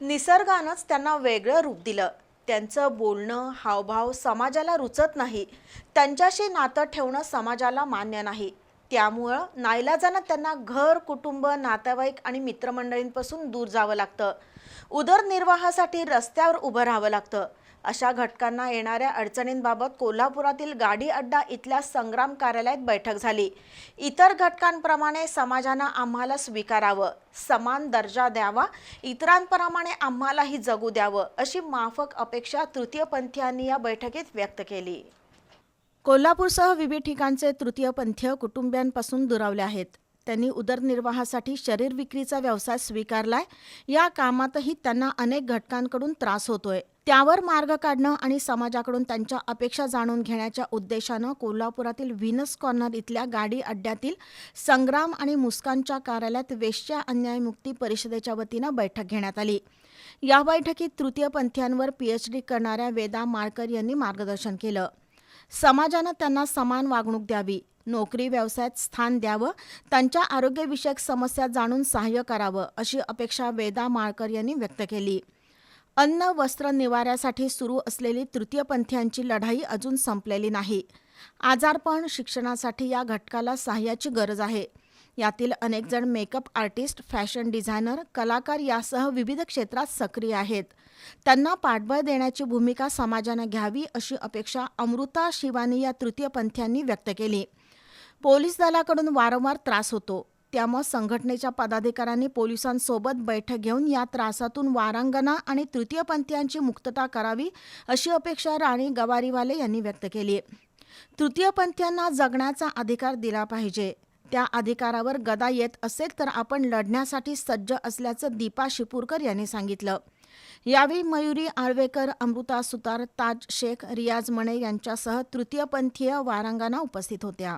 निसर्गानंच त्यांना वेगळं रूप दिलं. त्यांचं बोलणं हावभाव समाजाला रुचत नाही. त्यांच्याशी नातं ठेवणं समाजाला मान्य नाही. त्यामुळं नाईलाजानं त्यांना घर कुटुंब नातेवाईक आणि मित्रमंडळींपासून दूर जावं लागतं. उदरनिर्वाहासाठी रस्त्यावर उभं राहावं लागतं. अशा घटकांना येणाऱ्या अडचणींबाबत कोल्हापुरातील गाडी अड्डा इथल्या संग्राम कार्यालयात बैठक झाली. इतर घटकांप्रमाणे समाजानं आम्हाला स्वीकारावं समान दर्जा द्यावा इतरांप्रमाणे आम्हालाही जगू द्यावं अशी माफक अपेक्षा तृतीयपंथीयांनी या बैठकीत व्यक्त केली. कोल्हापूरसह विविध ठिकाणचे तृतीयपंथीय कुटुंबियांपासून दुरावले आहेत. त्यांनी उदरनिर्वाहासाठी शरीर विक्रीचा व्यवसाय स्वीकारलाय. या कामातही त्यांना अनेक घटकांकडून त्रास होतोय. त्यावर मार्ग काढणं आणि समाजाकडून त्यांच्या अपेक्षा जाणून घेण्याच्या उद्देशानं कोल्हापुरातील व्हिनस कॉर्नर इथल्या गाडी अड्ड्यातील संग्राम आणि मुस्कानच्या कार्यालयात वेश्या अन्यायमुक्ती परिषदेच्या वतीनं बैठक घेण्यात आली. या बैठकीत तृतीयपंथीयांवर पीएचडी करणाऱ्या वेदा माळकर यांनी मार्गदर्शन केलं. समाजानं त्यांना समान वागणूक द्यावी नोकरी व्यवसायात स्थान द्यावं त्यांच्या आरोग्यविषयक समस्या जाणून सहाय्य करावं अशी अपेक्षा वेदा माळकर यांनी व्यक्त केली. अन्न वस्त्र निवाऱ्यासाठी सुरू असलेली तृतीयपंथीयांची लढाई अजून संपलेली नाही. आजारपण शिक्षणासाठी या घटकाला सहाय्याची गरज आहे. यातील अनेक जण मेकअप आर्टिस्ट फॅशन डिझायनर कलाकार यासह विविध क्षेत्रात सक्रिय आहेत. त्यांना पाठबळ देण्याची भूमिका समाजानं घ्यावी अशी अपेक्षा अमृता शिवानी या तृतीयपंथ्यांनी व्यक्त केली. पोलीस दलाकडून वारंवार त्रास होतो. त्यामुळे संघटनेच्या पदाधिकाऱ्यांनी पोलिसांसोबत बैठक घेऊन या त्रासातून वारांगना आणि तृतीयपंथीयांची मुक्तता करावी अशी अपेक्षा राणी गवारीवाले यांनी व्यक्त केली तृतीयपंथीयांना जगण्याचा अधिकार दिला पाहिजे. त्या अधिकारावर गदा येत असेल तर आपण लढण्यासाठी सज्ज असल्याचं दीपा शिपूरकर यांनी सांगितलं. यावेळी मयुरी आळवेकर अमृता सुतार ताज शेख रियाज मणे यांच्यासह तृतीयपंथीय वारांगणा उपस्थित होत्या.